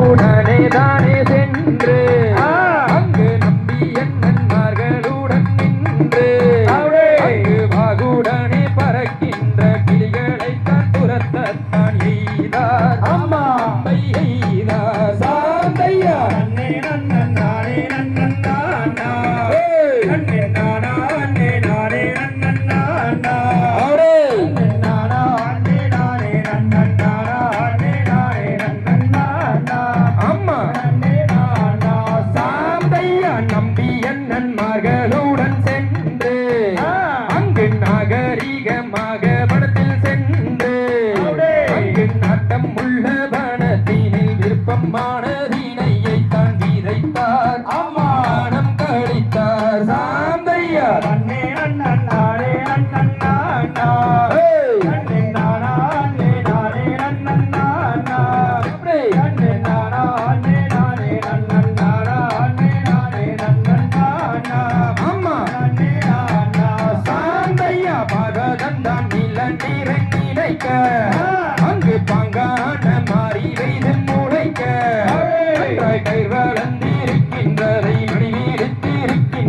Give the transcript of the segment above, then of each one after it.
உடனே தானே சென்று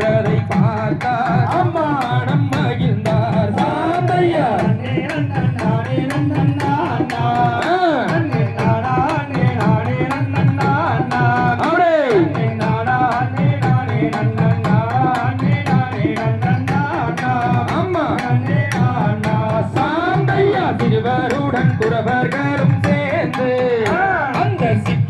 நின்றதை பார்த்தார். அம்மா மனம் மகிழ்ந்தார். சாந்தையா திருவருடன் குறவர்களும் சேர்ந்து அந்த சிக்க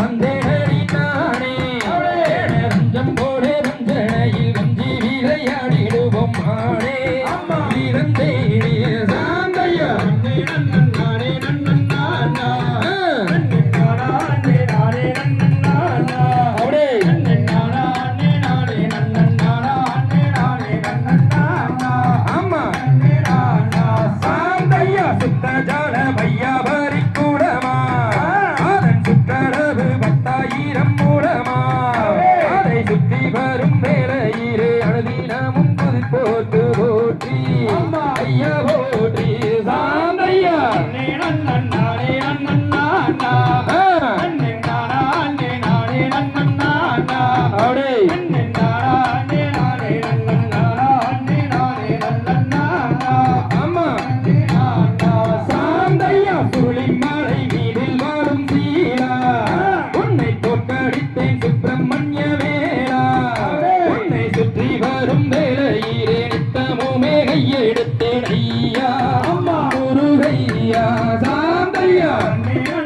வந்தே Maria.